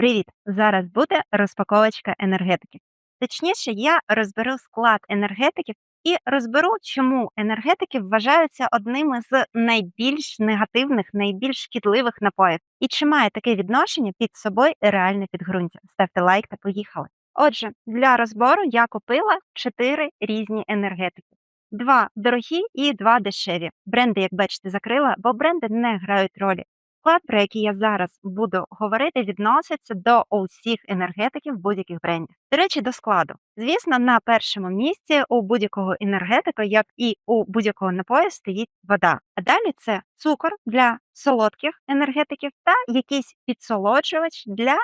Привіт! Зараз буде розпаковочка енергетики. Точніше, я розберу склад енергетиків і розберу, чому енергетики вважаються одними з найбільш негативних, найбільш шкідливих напоїв, і чи має таке відношення під собою реальне підґрунтя. Ставте лайк та поїхали. Отже, для розбору я купила чотири різні енергетики: два дорогі і два дешеві. Бренди, як бачите, закрила, бо бренди не грають ролі. Склад, про який я зараз буду говорити, відноситься до усіх енергетиків будь-яких брендів. До речі, до складу. Звісно, на першому місці у будь-якого енергетика, як і у будь-якого напою, стоїть вода. А далі це цукор для солодких енергетиків та якийсь підсолоджувач для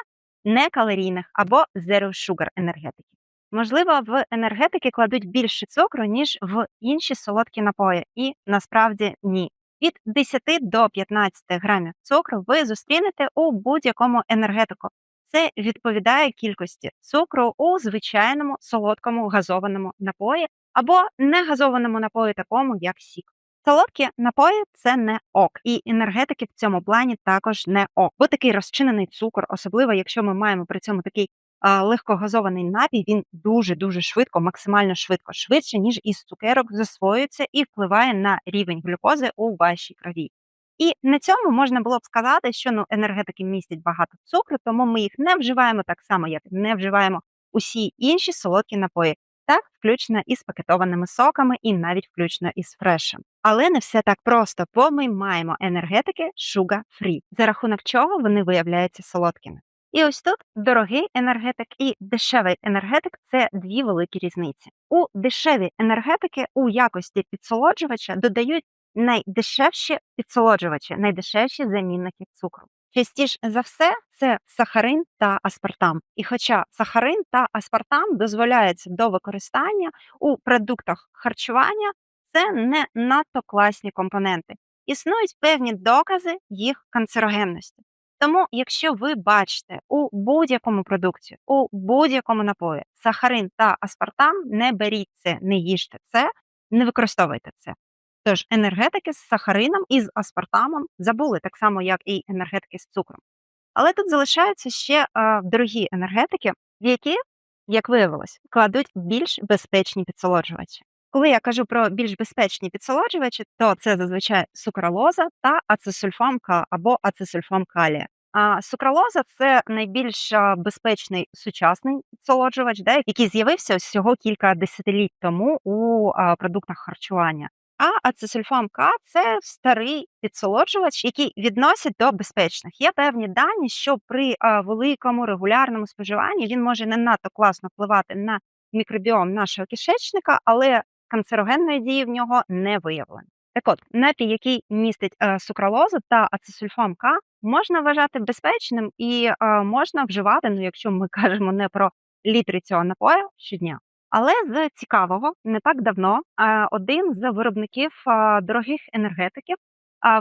некалорійних або zero sugar енергетиків. Можливо, в енергетики кладуть більше цукру, ніж в інші солодкі напої, і насправді ні. Від 10 до 15 грамів цукру ви зустрінете у будь-якому енергетику. Це відповідає кількості цукру у звичайному солодкому газованому напої або негазованому напої, такому як сік. Солодкі напої це не ок, і енергетики в цьому плані також не ок. Бо такий розчинений цукор, особливо якщо ми маємо при цьому такий легкогазований напій, він дуже дуже швидко, максимально швидко, швидше ніж із цукерок засвоюється і впливає на рівень глюкози у вашій крові. І на цьому можна було б сказати, що ну енергетики містять багато цукру, тому ми їх не вживаємо так само, як не вживаємо усі інші солодкі напої, так включно із пакетованими соками, і навіть включно із фрешем. Але не все так просто, бо ми маємо енергетики sugar free, за рахунок чого вони виявляються солодкими. І ось тут дорогий енергетик і дешевий енергетик це дві великі різниці. У дешеві енергетики у якості підсолоджувача додають найдешевші підсолоджувачі, найдешевші замінники цукру. Частіше за все це сахарин та аспартам. І хоча сахарин та аспартам дозволяються до використання у продуктах харчування, це не надто класні компоненти. Існують певні докази їх канцерогенності. Тому, якщо ви бачите у будь-якому продукті, у будь-якому напої сахарин та аспартам, не беріть це, не їжте це, не використовуйте це. Тож енергетики з сахарином і з аспартамом забули так само, як і енергетики з цукром. Але тут залишаються ще е, дорогі енергетики, в які, як виявилось, кладуть більш безпечні підсолоджувачі. Коли я кажу про більш безпечні підсолоджувачі, то це зазвичай сукралоза та ацесульфам К або ацесульфам калія. А сукралоза це найбільш безпечний сучасний підсолоджувач, де, який з'явився всього кілька десятиліть тому у продуктах харчування. А ацесульфам К це старий підсолоджувач, який відносять до безпечних. Є певні дані, що при великому регулярному споживанні він може не надто класно впливати на мікробіом нашого кишечника, але канцерогенної дії в нього не виявлено. Так от, напій, який містить е, сукралозу та ацесульфам К, можна вважати безпечним і е, можна вживати, ну якщо ми кажемо не про літри цього напою щодня. Але з цікавого, не так давно е, один з виробників дорогих енергетиків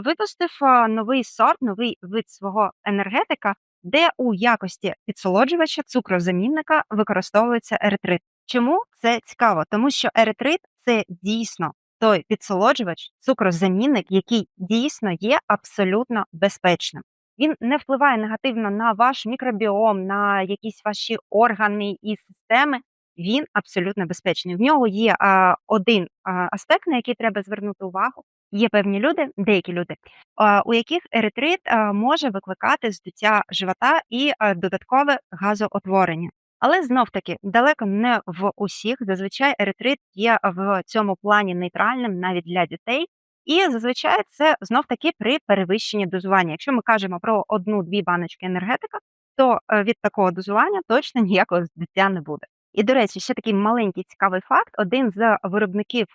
випустив новий сорт, новий вид свого енергетика, де у якості підсолоджувача цукрозамінника використовується еритрит. Чому це цікаво? Тому що еритрит це дійсно той підсолоджувач, цукрозамінник, який дійсно є абсолютно безпечним. Він не впливає негативно на ваш мікробіом, на якісь ваші органи і системи. Він абсолютно безпечний. В нього є а, один а, аспект, на який треба звернути увагу. Є певні люди, деякі люди, а, у яких еритрит а, може викликати здуття живота і а, додаткове газоутворення. Але знов таки далеко не в усіх. Зазвичай еритрит є в цьому плані нейтральним навіть для дітей. І зазвичай це знов таки при перевищенні дозування. Якщо ми кажемо про одну-дві баночки енергетика, то е, від такого дозування точно ніякого здуття не буде. І, до речі, ще такий маленький цікавий факт: один з виробників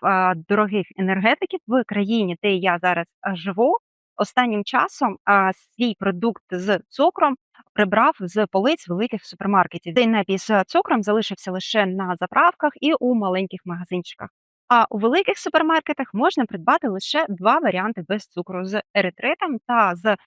дорогих енергетиків в країні, де я зараз живу, останнім часом а, свій продукт з цукром прибрав з полиць великих супермаркетів. Цей напій з цукром залишився лише на заправках і у маленьких магазинчиках. А у великих супермаркетах можна придбати лише два варіанти без цукру з еритритом та з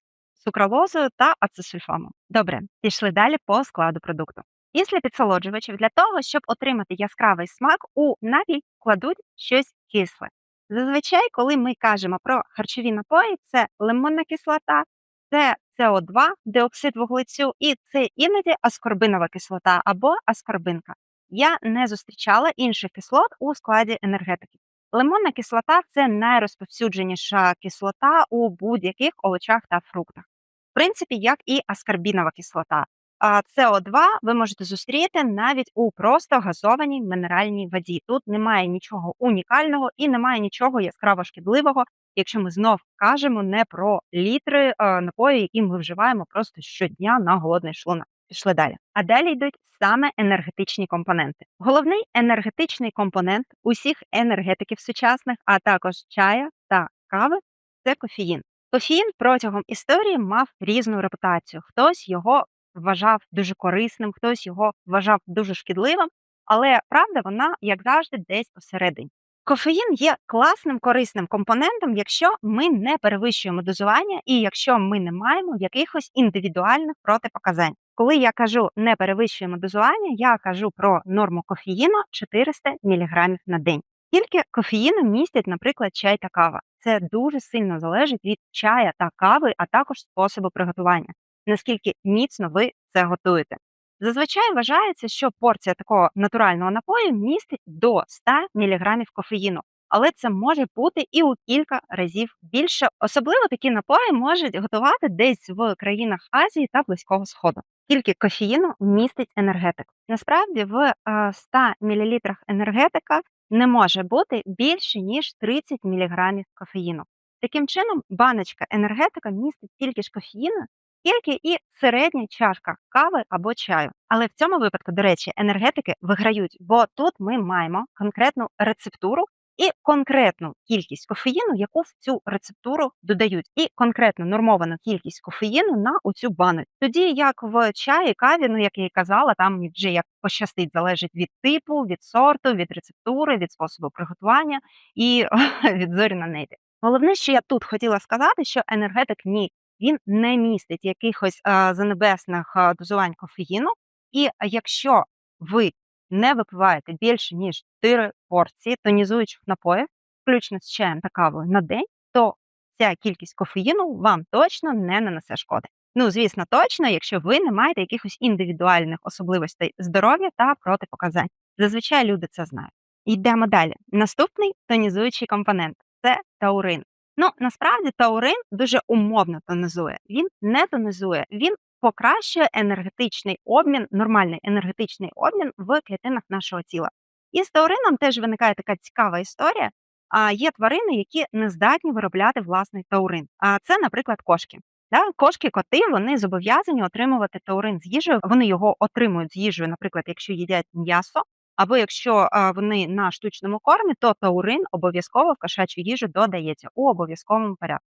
сукралозою та ацесульфамом. Добре, пішли далі по складу продукту. Після підсолоджувачів для того, щоб отримати яскравий смак, у напій кладуть щось кисле. Зазвичай, коли ми кажемо про харчові напої, це лимонна кислота, це СО2, диоксид вуглецю, і це іноді аскорбинова кислота або аскорбинка. Я не зустрічала інших кислот у складі енергетики. Лимонна кислота це найрозповсюдженіша кислота у будь-яких овочах та фруктах. В принципі, як і аскорбінова кислота. А СО2 ви можете зустріти навіть у просто газованій мінеральній воді. Тут немає нічого унікального і немає нічого яскраво шкідливого, якщо ми знов кажемо не про літри е, напою, які ми вживаємо просто щодня на голодний шлунок. Пішли далі. А далі йдуть саме енергетичні компоненти. Головний енергетичний компонент усіх енергетиків сучасних, а також чая та кави це кофеїн. Кофеїн протягом історії мав різну репутацію. Хтось його вважав дуже корисним, хтось його вважав дуже шкідливим, але правда вона, як завжди, десь посередині. Кофеїн є класним корисним компонентом, якщо ми не перевищуємо дозування і якщо ми не маємо якихось індивідуальних протипоказань. Коли я кажу не перевищуємо дозування, я кажу про норму кофеїну 400 мг на день. Скільки кофеїну містять, наприклад, чай та кава. Це дуже сильно залежить від чая та кави, а також способу приготування. Наскільки міцно ви це готуєте. Зазвичай вважається, що порція такого натурального напою містить до 100 мг кофеїну, але це може бути і у кілька разів більше. Особливо такі напої можуть готувати десь в країнах Азії та Близького Сходу. Скільки кофеїну містить енергетик. Насправді в е, 100 мл енергетика не може бути більше ніж 30 мг кофеїну. Таким чином, баночка енергетика містить стільки ж кофеїну, скільки і середня чашка кави або чаю. Але в цьому випадку, до речі, енергетики виграють, бо тут ми маємо конкретну рецептуру і конкретну кількість кофеїну, яку в цю рецептуру додають, і конкретно нормовану кількість кофеїну на оцю баночку. Тоді як в чаї, каві, ну як я і казала, там вже як пощастить, залежить від типу, від сорту, від рецептури, від способу приготування і від зорі на небі. Головне, що я тут хотіла сказати, що енергетик ні, він не містить якихось занебесних дозувань кофеїну. І якщо ви не випиваєте більше ніж 4 порції тонізуючих напоїв, включно з чаєм та кавою на день, то ця кількість кофеїну вам точно не нанесе шкоди. Ну, звісно, точно, якщо ви не маєте якихось індивідуальних особливостей здоров'я та протипоказань. Зазвичай люди це знають. Йдемо далі. Наступний тонізуючий компонент це таурин. Ну, насправді таурин дуже умовно тонізує. Він не тонізує, він покращує енергетичний обмін, нормальний енергетичний обмін в клітинах нашого тіла. І з таурином теж виникає така цікава історія. А є тварини, які не здатні виробляти власний таурин. А це, наприклад, кошки. Да? Кошки, коти вони зобов'язані отримувати таурин з їжею. Вони його отримують з їжею, наприклад, якщо їдять м'ясо, або якщо вони на штучному кормі, то таурин обов'язково в кошачу їжу додається у обов'язковому порядку.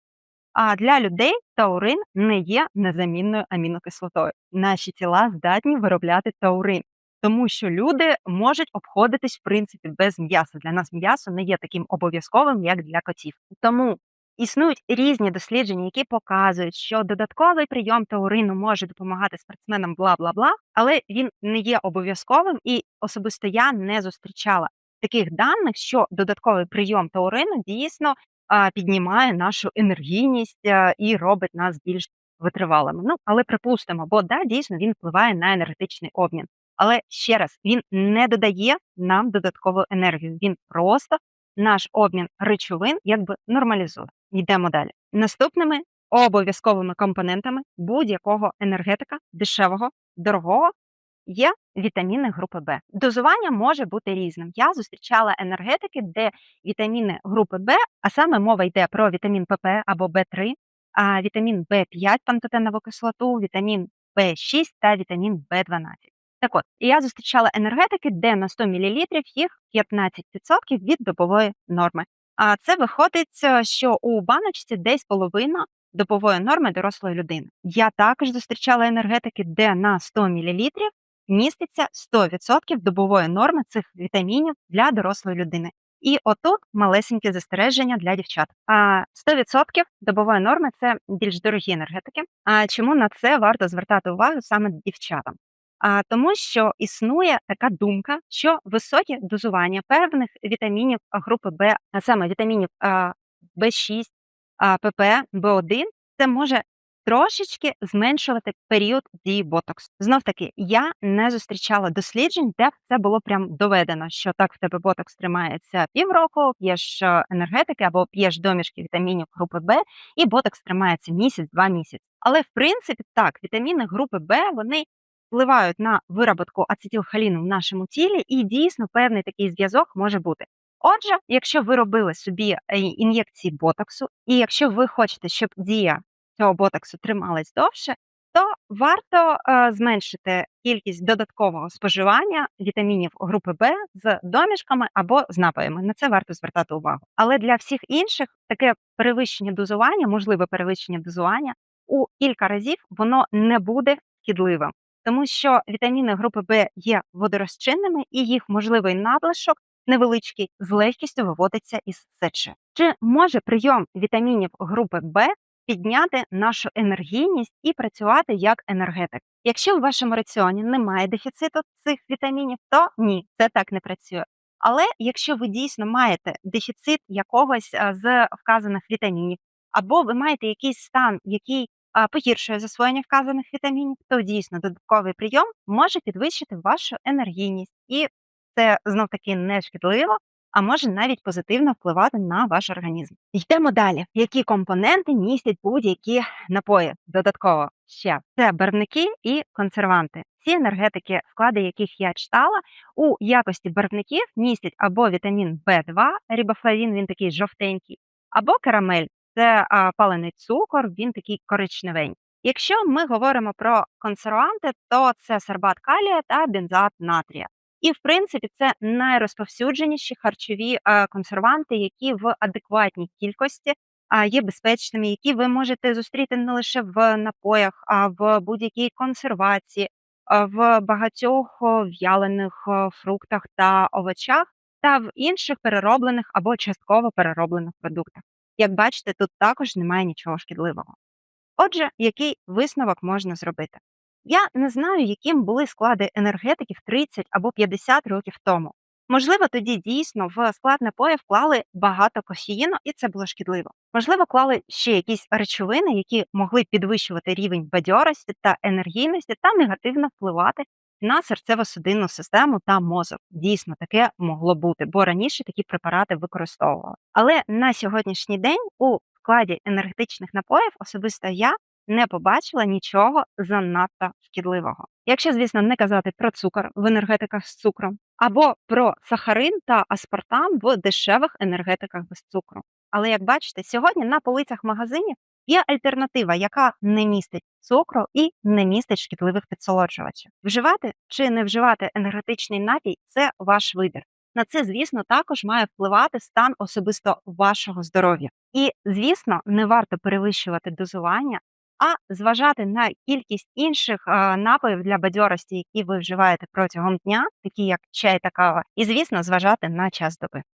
А для людей таурин не є незамінною амінокислотою. Наші тіла здатні виробляти таурин, тому що люди можуть обходитись в принципі без м'яса. Для нас м'ясо не є таким обов'язковим, як для котів. Тому існують різні дослідження, які показують, що додатковий прийом таурину може допомагати спортсменам, бла бла бла, але він не є обов'язковим, і особисто я не зустрічала таких даних, що додатковий прийом таурину дійсно піднімає нашу енергійність і робить нас більш витривалими. Ну, але припустимо, бо да, дійсно він впливає на енергетичний обмін. Але ще раз він не додає нам додаткову енергію. Він просто наш обмін речовин якби нормалізує. Йдемо далі. Наступними обов'язковими компонентами будь-якого енергетика, дешевого, дорогого, є вітаміни групи Б. Дозування може бути різним. Я зустрічала енергетики, де вітаміни групи Б, а саме мова йде про вітамін ПП або Б3, а вітамін В5, пантотенову кислоту, вітамін В6 та вітамін В12. Так от, я зустрічала енергетики, де на 100 мл їх 15% від добової норми. А це виходить, е, що у баночці десь половина добової норми дорослої людини. Я також зустрічала енергетики, де на 100 мл міститься 100% добової норми цих вітамінів для дорослої людини. І отут малесеньке застереження для дівчат. А 100% добової норми це більш дорогі енергетики. А чому на це варто звертати увагу саме дівчатам? А тому, що існує така думка, що високі дозування певних вітамінів групи Б, а саме вітамінів а, В6, ПП, В1, це може трошечки зменшувати період дії ботоксу. Знов таки, я не зустрічала досліджень, де це було прям доведено, що так в тебе ботокс тримається півроку, п'єш е, енергетики або п'єш домішки вітамінів групи Б, і ботокс тримається місяць-два місяці. Але в принципі так, вітаміни групи Б вони впливають на вироботку ацетилхоліну в нашому тілі, і дійсно певний такий зв'язок може бути. Отже, якщо ви робили собі ін'єкції ботоксу, і якщо ви хочете, щоб дія цього ботоксу трималась довше, то варто е, зменшити кількість додаткового споживання вітамінів групи Б з домішками або з напоями. На це варто звертати увагу. Але для всіх інших таке перевищення дозування, можливе перевищення дозування у кілька разів, воно не буде шкідливим, тому що вітаміни групи Б є водорозчинними і їх можливий надлишок невеличкий з легкістю виводиться із сечі. Чи може прийом вітамінів групи Б підняти нашу енергійність і працювати як енергетик? Якщо в вашому раціоні немає дефіциту цих вітамінів, то ні, це так не працює. Але якщо ви дійсно маєте дефіцит якогось з вказаних вітамінів, або ви маєте якийсь стан, який погіршує засвоєння вказаних вітамінів, то дійсно додатковий прийом може підвищити вашу енергійність і це знов таки не шкідливо, а може навіть позитивно впливати на ваш організм. Йдемо далі. Які компоненти містять будь-які напої додатково ще це барвники і консерванти. Ці енергетики, склади яких я читала, у якості барвників містять або вітамін В2, рибофлавін, він такий жовтенький, або карамель, це а, палений цукор, він такий коричневенький. Якщо ми говоримо про консерванти, то це сорбат калія та бензат натрія. І, в принципі, це найрозповсюдженіші харчові е, консерванти, які в адекватній кількості а, є безпечними, які ви можете зустріти не лише в напоях, а в будь-якій консервації, в багатьох в'ялених фруктах та овочах, та в інших перероблених або частково перероблених продуктах. Як бачите, тут також немає нічого шкідливого. Отже, який висновок можна зробити? Я не знаю, яким були склади енергетиків 30 або 50 років тому. Можливо, тоді дійсно в склад напоїв вклали багато кофеїну, і це було шкідливо. Можливо, клали ще якісь речовини, які могли підвищувати рівень бадьорості та енергійності та негативно впливати на серцево-судинну систему та мозок. Дійсно, таке могло бути, бо раніше такі препарати використовували. Але на сьогоднішній день у складі енергетичних напоїв особисто я не побачила нічого занадто шкідливого. Якщо, звісно, не казати про цукор в енергетиках з цукром, або про сахарин та аспартам в дешевих енергетиках без цукру. Але як бачите, сьогодні на полицях магазинів є альтернатива, яка не містить цукру і не містить шкідливих підсолоджувачів. Вживати чи не вживати енергетичний напій це ваш вибір. На це, звісно, також має впливати стан особисто вашого здоров'я. І, звісно, не варто перевищувати дозування а зважати на кількість інших а, напоїв для бадьорості, які ви вживаєте протягом дня, такі як чай та кава, і звісно, зважати на час доби.